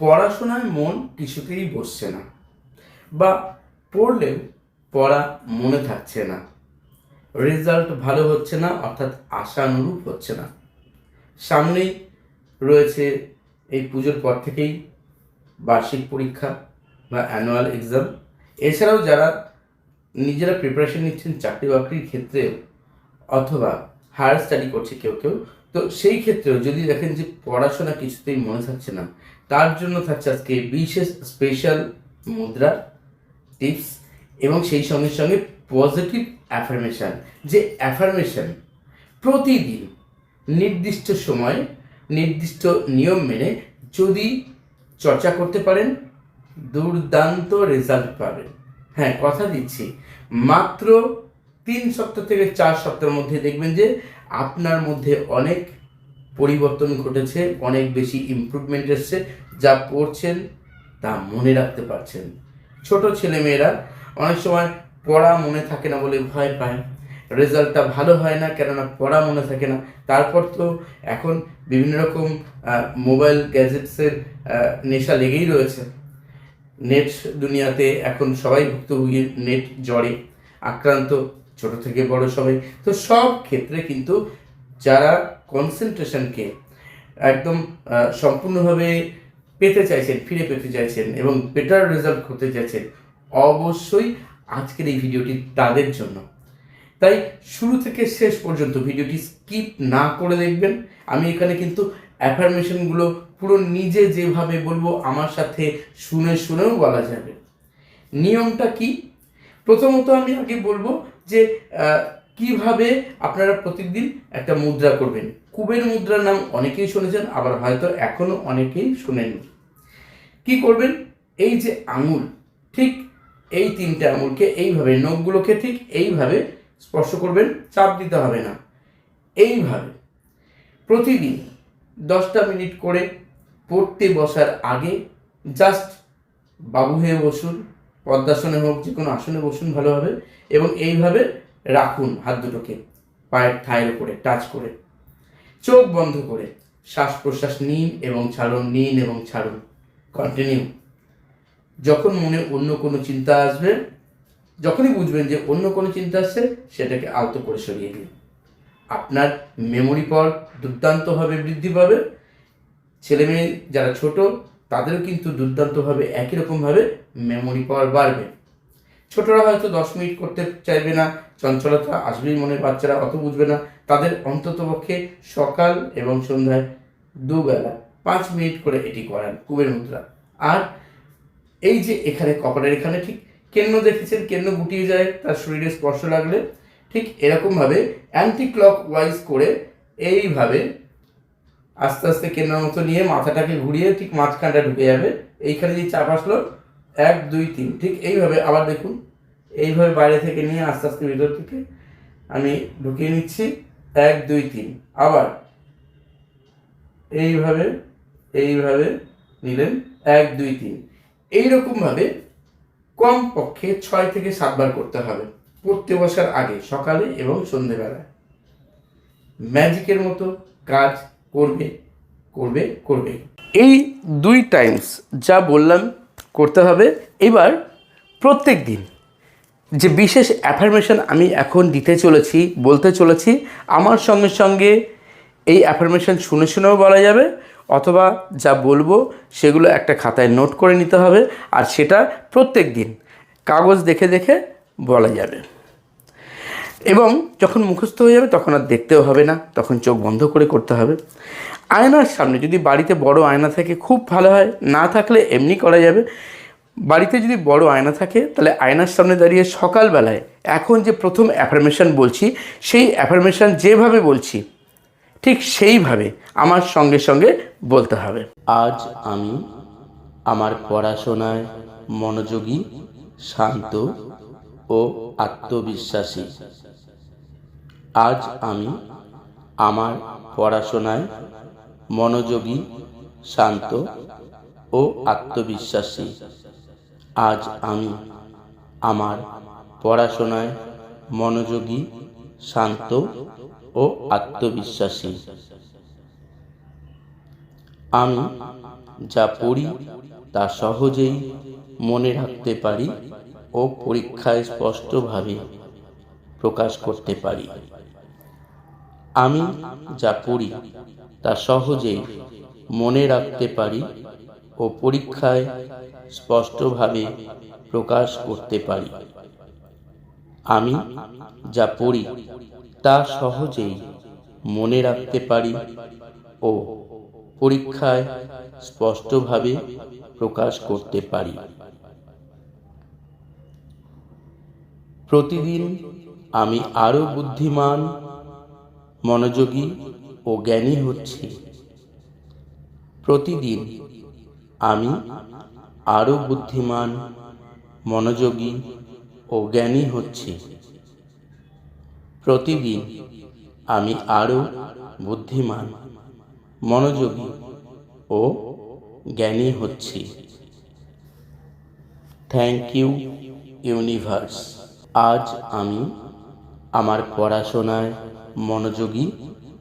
পড়াশোনায় মন কিছুতেই বসছে না বা পড়লেও পড়া মনে থাকছে না। রেজাল্ট ভালো হচ্ছে না, অর্থাৎ আশানুরূপ হচ্ছে না। সামনেই রয়েছে এই পুজোর পর থেকেই বার্ষিক পরীক্ষা বা অ্যানুয়াল এক্সাম এছাড়াও যারা নিজেরা প্রিপারেশন নিচ্ছেন চাকরি বাকরির ক্ষেত্রে অথবা হায়ার স্টাডি করছে কেউ কেউ তো সেই ক্ষেত্রেও যদি দেখেন যে পড়াশোনা কিছুতেই মনে থাকছে না, তার জন্য থাকছে আজকে বিশেষ স্পেশাল মুদ্রা টিপস এবং সেই সঙ্গে সঙ্গে পজিটিভ অ্যাফার্মেশন যে অ্যাফার্মেশন প্রতিদিন নির্দিষ্ট সময়ে নির্দিষ্ট নিয়ম মেনে যদি চর্চা করতে পারেন, দুর্দান্ত রেজাল্ট পাবেন। হ্যাঁ কথা দিচ্ছি, মাত্র তিন সপ্তাহ থেকে চার সপ্তাহের মধ্যে দেখবেন যে আপনার মধ্যে অনেক পরিবর্তন ঘটেছে, অনেক বেশি ইমপ্রুভমেন্ট এসছে, যা পড়ছেন তা মনে রাখতে পারছেন। ছোট ছেলেমেয়েরা অনেক সময় পড়া মনে থাকে না বলে ভয় পায়। রেজাল্টটা ভালো হয় না, কেননা পড়া মনে থাকে না। তারপর তো এখন বিভিন্ন রকম মোবাইল গ্যাজেটসের নেশা লেগেই রয়েছে। নেট দুনিয়াতে এখন সবাই ভুক্তভোগী নেট জ্বরে আক্রান্ত। ছোট থেকে বড় সবাই। তো সব ক্ষেত্রে কিন্তু যারা কনসেন্ট্রেশনকে একদম সম্পূর্ণভাবে পেতে চাইছেন, ফিরে পেতে চাইছেন এবং বেটার রেজাল্ট করতে চাইছেন, অবশ্যই আজকের এই ভিডিওটি তাদের জন্য। তাই শুরু থেকে শেষ পর্যন্ত ভিডিওটি স্কিপ না করে দেখবেন। আমি এখানে কিন্তু অ্যাফার্মেশনগুলো পুরো নিজে যেভাবে বলব আমার সাথে শুনে শুনেও বলা যাবে। নিয়মটা কি? প্রথমত আমি আগে বলব যে কীভাবে আপনারা প্রতিদিন একটা মুদ্রা করবেন। কুবের মুদ্রার নাম অনেকেই শুনেছেন, আবার হয়তো এখনও অনেকেই শুনেননি। কি করবেন? এই যে আঙুল, ঠিক এই তিনটে আঙুলকে এইভাবে, নখগুলোকে ঠিক এইভাবে স্পর্শ করবেন, চাপ দিতে হবে না। এইভাবে প্রতিদিন দশটা মিনিট করে পড়তে বসার আগে জাস্ট বাবু হয়ে বসুন পদ্মাসনে হোক, যে কোনো আসনে বসুন ভালোভাবে এবং এইভাবে রাখুন হাত দুটোকে, পায়ের থায়ের উপরে, টাচ করে। চোখ বন্ধ করে শ্বাস প্রশ্বাস নিন এবং ছাড়ুন, নিন এবং ছাড়ুন। কন্টিনিউ যখন মনে অন্য কোনো চিন্তা আসবে, যখনই বুঝবেন যে অন্য কোনো চিন্তা আসছে, সেটাকে আলতো করে সরিয়ে দিন। আপনার মেমোরি পাওয়ার দুর্দান্তভাবে বৃদ্ধি পাবে। ছেলে মেয়ে যারা ছোট তাদেরও কিন্তু দুর্দান্তভাবে একই রকমভাবে মেমোরি পাওয়ার বাড়বে। ছোটরা হয়তো দশ মিনিট করতে চাইবে না, চঞ্চলতা আসবেই মনে বাচ্চারা অত বুঝবে না। তাদের অন্ততপক্ষে সকাল এবং সন্ধ্যায় দুবেলা পাঁচ মিনিট করে এটি করান কুবের মুদ্রা। আর এই যে এখানে কপালের এখানে ঠিক কেন্ন দেখেছেন, কেন্ন গুটিয়ে যায়, তার শরীরে স্পর্শ লাগলে ঠিক এরকমভাবে অ্যান্টি ক্লক ওয়াইজ করে এইভাবে আস্তে আস্তে কেনার মতো নিয়ে মাথাটাকে ঘুরিয়ে ঠিক মাঝখানটা ঢুকে যাবে। এইখানে যে চাপ আসলো, এক, দুই, তিন, ঠিক এইভাবে আবার দেখুন। এইভাবে বাইরে থেকে নিয়ে আস্তে আস্তে ভিতর থেকে আমি ঢুকিয়ে নিচ্ছি। এক, দুই, তিন, আবার এইভাবে এইভাবে নিলেন। এক, দুই, তিন, এইরকমভাবে কমপক্ষে ছয় থেকে সাতবার করতে হবে পড়তে বসার আগে সকালে এবং সন্ধেবেলায়। ম্যাজিকের মতো কাজ করবে করবে করবে। এই দুই টাইমস যা বললাম করতে হবে। এবার প্রত্যেক দিন যে বিশেষ অ্যাফার্মেশন আমি এখন দিতে চলেছি, বলতে চলেছি, আমার সঙ্গে সঙ্গে এই অ্যাফার্মেশন শুনে শুনেও বলা যাবে, অথবা যা বলব সেগুলো একটা খাতায় নোট করে নিতে হবে, আর সেটা প্রত্যেক দিন কাগজ দেখে দেখে বলা যাবে। এবং যখন মুখস্থ হয়ে যাবে, তখন আর দেখতেও হবে না, তখন চোখ বন্ধ করে করতে হবে। আয়নার সামনে যদি বাড়িতে বড় আয়না থাকে, খুব ভালো হয়। না থাকলে এমনি করা যাবে। বাড়িতে যদি বড় আয়না থাকে, তাহলে আয়নার সামনে দাঁড়িয়ে সকালবেলায়, এখন যে প্রথম অ্যাফার্মেশন বলছি, সেই অ্যাফার্মেশন যেভাবে বলছি, ঠিক সেইভাবে আমার সঙ্গে সঙ্গে বলতে হবে। আজ আমি আমার পড়াশোনায় মনোযোগী, শান্ত ও আত্মবিশ্বাসী। আজ আমি আমার পড়াশোনায় মনোযোগী, শান্ত ও আত্মবিশ্বাসী। আজ আমি আমার পড়াশোনায় মনোযোগী, শান্ত ও আত্মবিশ্বাসী। আমি যা পড়ি তা সহজেই মনে রাখতে পারি। ও পরীক্ষায় স্পষ্টভাবে প্রকাশ করতে পারি। আমি যা পড়ি তা সহজেই মনে রাখতে পারি ও পরীক্ষায় স্পষ্টভাবে প্রকাশ করতে পারি। আমি যা পড়ি, তা সহজেই মনে রাখতে পারি ও পরীক্ষায় স্পষ্টভাবে প্রকাশ করতে পারি। প্রতিদিন আমি আরও বুদ্ধিমান, মনোযোগী ও জ্ঞানী হচ্ছি। প্রতিদিন আমি আরও বুদ্ধিমান, মনোযোগী ও জ্ঞানী হচ্ছি। প্রতিদিন আমি আরও বুদ্ধিমান, মনোযোগী ও জ্ঞানী হচ্ছি। Thank you, universe. আজ আমি আমার পড়াশোনায় মনোযোগী,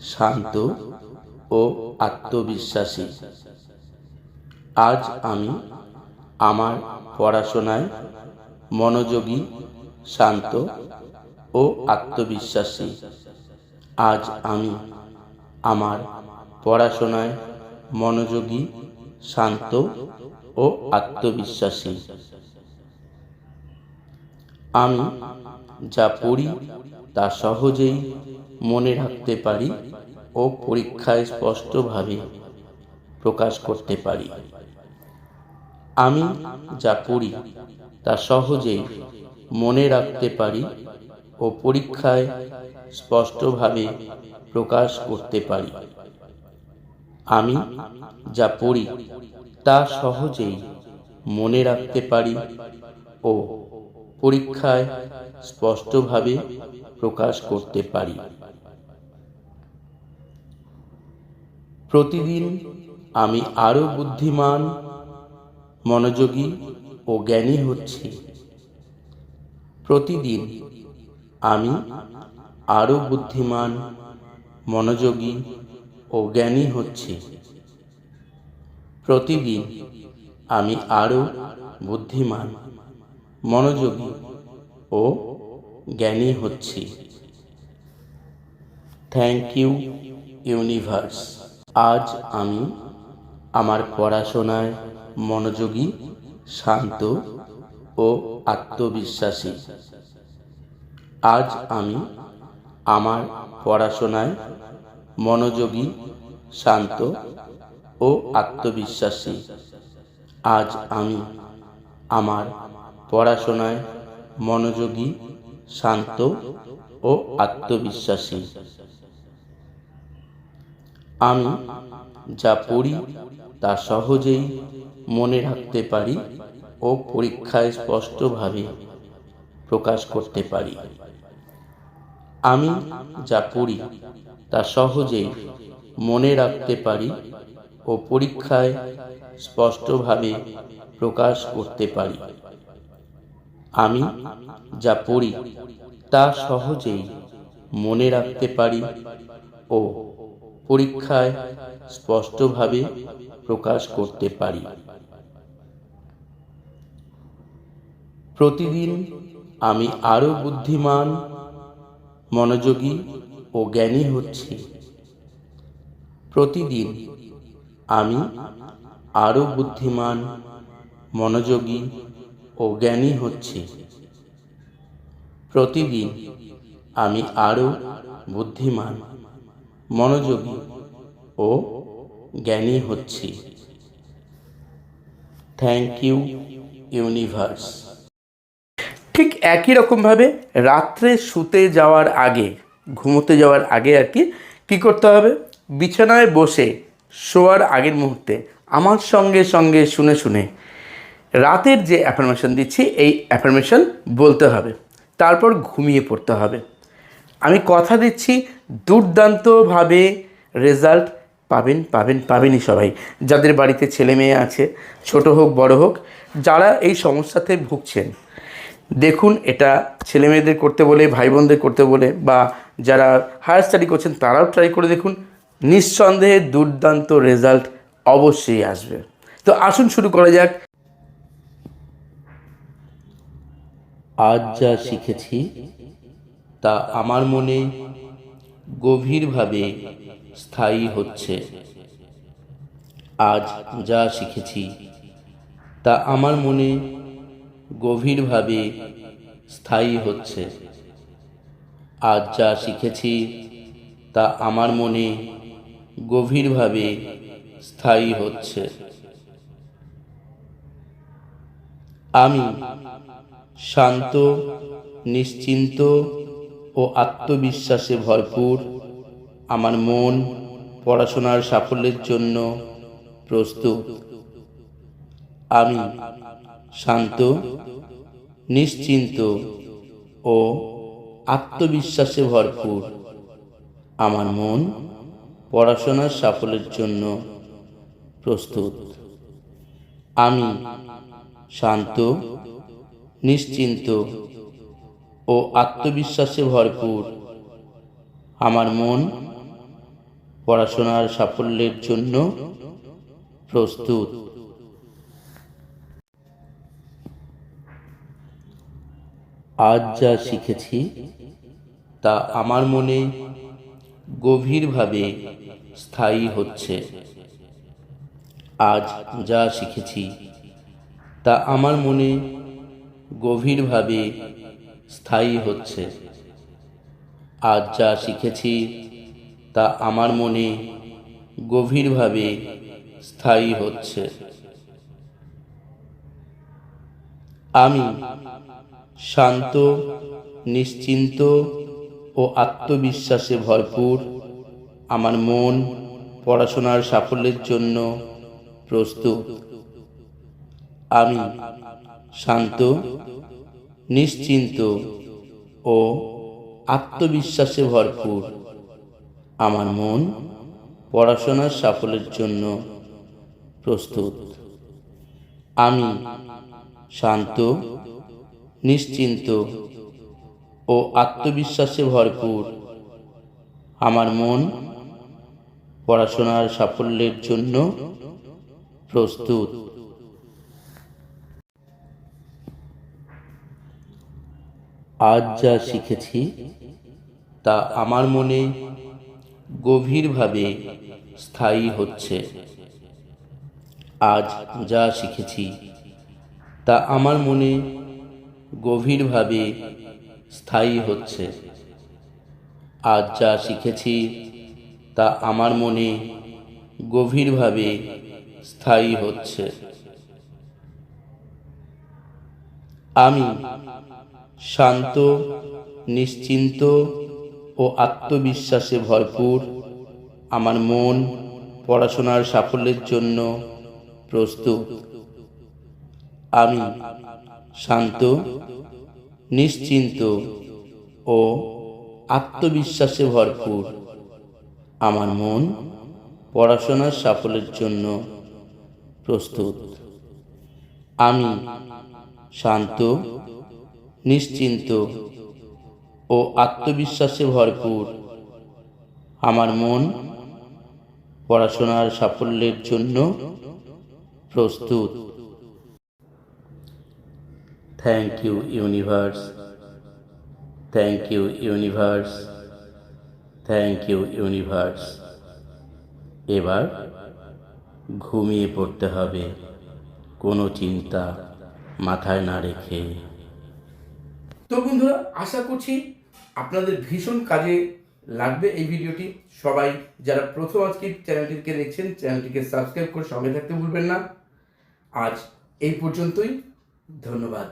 শান্ত ও আত্মবিশ্বাসী। আজ আমি আমার পড়াশোনায় মনোযোগী, শান্ত ও আত্মবিশ্বাসী। আজ আমি আমার পড়াশোনায় মনোযোগী, শান্ত ও আত্মবিশ্বাসী। আমি যা পড়ি তা সহজেই মনে রাখতে পারি ও পরীক্ষায় স্পষ্টভাবে প্রকাশ করতে পারি। আমি যা পড়ি তা সহজেই মনে রাখতে পারি ও পরীক্ষায় স্পষ্টভাবে প্রকাশ করতে পারি। আমি যা পড়ি তা সহজেই মনে রাখতে পারি ও পরীক্ষায় স্পষ্টভাবে প্রকাশ করতে পারি। প্রতিদিন আমি আরও বুদ্ধিমান, মনোযোগী ও জ্ঞানী হচ্ছি। প্রতিদিন আমি আরও বুদ্ধিমান, মনোযোগী ও জ্ঞানী হচ্ছি। প্রতিদিন আমি আরও বুদ্ধিমান। মনোযোগী ও জ্ঞানী হচ্ছি। থ্যাংক ইউ ইউনিভার্স আজ আমি আমার পড়াশোনায় মনোযোগী, শান্ত ও আত্মবিশ্বাসী। আজ আমি আমার পড়াশোনায় মনোযোগী, শান্ত ও আত্মবিশ্বাসী। আজ আমি আমার পড়াশোনায় মনোযোগী, শান্ত ও আত্মবিশ্বাসী। আমি যা পড়ি তা সহজেই মনে রাখতে পারি ও পরীক্ষায় স্পষ্টভাবে প্রকাশ করতে পারি। আমি যা পড়ি তা সহজেই মনে রাখতে পারি ও পরীক্ষায় স্পষ্টভাবে প্রকাশ করতে পারি। আমি যা পড়ি তা সহজেই মনে রাখতে পারি ও পরীক্ষায় স্পষ্টভাবে প্রকাশ করতে পারি। প্রতিদিন আমি আরও বুদ্ধিমান, মনোযোগী ও জ্ঞানী হচ্ছি। প্রতিদিন আমি আরও বুদ্ধিমান, মনোযোগী ও জ্ঞানী হচ্ছি। প্রতিদিন আমি আরও বুদ্ধিমান, মনোযোগী ও জ্ঞানী হচ্ছি। Thank you, universe. ঠিক একই রকমভাবে রাত্রে শুতে যাওয়ার আগে, ঘুমোতে যাওয়ার আগে আর কি, কী করতে হবে? বিছানায় বসে শোয়ার আগের মুহূর্তে আমার সঙ্গে সঙ্গে শুনে শুনে রাতের যে অ্যাফার্মেশন দিচ্ছি, এই অ্যাফার্মেশন বলতে হবে। তারপর ঘুমিয়ে পড়তে হবে। আমি কথা দিচ্ছি, দুর্দান্তভাবে রেজাল্ট পাবেন পাবেন, পাবেনই সবাই। যাদের বাড়িতে ছেলে মেয়ে আছে, ছোট হোক, বড় হোক, যারা এই সমস্যাতে ভুগছেন, দেখুন এটা ছেলে মেয়েদের করতে বলে, ভাই বোনদের করতে বলে, বা যারা হায়ার স্টাডি করছেন, তারাও ট্রাই করে দেখুন, নিঃসন্দেহে দুর্দান্ত রেজাল্ট অবশ্যই আসবে। তো আসুন শুরু করা যাক। আজ যা শিখেছি তা আমার মনে গভীরভাবে স্থায়ী হচ্ছে। আজ যা শিখেছি তা আমার মনে গভীরভাবে স্থায়ী হচ্ছে। আজ যা শিখেছি তা আমার মনে গভীরভাবে স্থায়ী হচ্ছে। আমি শান্ত, নিশ্চিন্ত ও আত্মবিশ্বাসে ভরপুর আমার মন পড়াশোনার সাফল্যের জন্য প্রস্তুত। আমি শান্ত, নিশ্চিন্ত ও আত্মবিশ্বাসে ভরপুর আমার মন পড়াশোনার সাফল্যের জন্য প্রস্তুত। আমি শান্ত নিশ্চিন্ত ও আত্মবিশ্বাসে ভরপুর। আমার মন পড়াশোনার সাফল্যের জন্য প্রস্তুত। আজ যা শিখেছি তা আমার মনে গভীরভাবে স্থায়ী হচ্ছে। আজ যা শিখেছি তা আমার মনে গভীরভাবে স্থায়ী হচ্ছে। আজ যা শিখেছি তা আমার মনে গভীরভাবে স্থায়ী হচ্ছে। আমি শান্ত, নিশ্চিন্ত ও আত্মবিশ্বাসে ভরপুর আমার মন পড়াশোনার সাফল্যের জন্য প্রস্তুত। আমি শান্ত, নিশ্চিন্ত ও আত্মবিশ্বাসে ভরপুর। আমার মন পড়াশোনার সাফল্যের জন্য প্রস্তুত। আমি শান্ত, নিশ্চিন্ত ও আত্মবিশ্বাসে ভরপুর। আমার মন পড়াশোনার সাফল্যের জন্য প্রস্তুত। আজ যা শিখেছি তা আমার মনে গভীরভাবে স্থায়ী হচ্ছে। আজ যা শিখেছি তা আমার মনে গভীরভাবে স্থায়ী হচ্ছে। আজ যা শিখেছি তা আমার মনে গভীরভাবে স্থায়ী হচ্ছে। আমি শান্ত, নিশ্চিন্ত ও আত্মবিশ্বাসে ভরপুর আমার মন পড়াশোনার সাফল্যের জন্য প্রস্তুত। আমি শান্ত, নিশ্চিন্ত ও আত্মবিশ্বাসে ভরপুর আমার মন পড়াশোনার সাফল্যের জন্য প্রস্তুত। আমি শান্ত নিশ্চিন্ত ও আত্মবিশ্বাসে ভরপুর। আমার মন পড়াশোনার সাফল্যের জন্য প্রস্তুত। Thank you universe thank you universe thank you universe এবার ঘুমিয়ে পড়তে হবে। কোনো চিন্তা মাথায় না রেখে। তো বন্ধুরা, আশা করছি আপনাদের ভীষণ কাজে লাগবে এই ভিডিওটি। সবাই যারা প্রথম আজকে চ্যানেলটিকে দেখছেন, চ্যানেলটিকে সাবস্ক্রাইব করে সঙ্গে থাকতে ভুলবেন না। আজ এই পর্যন্তই। ধন্যবাদ।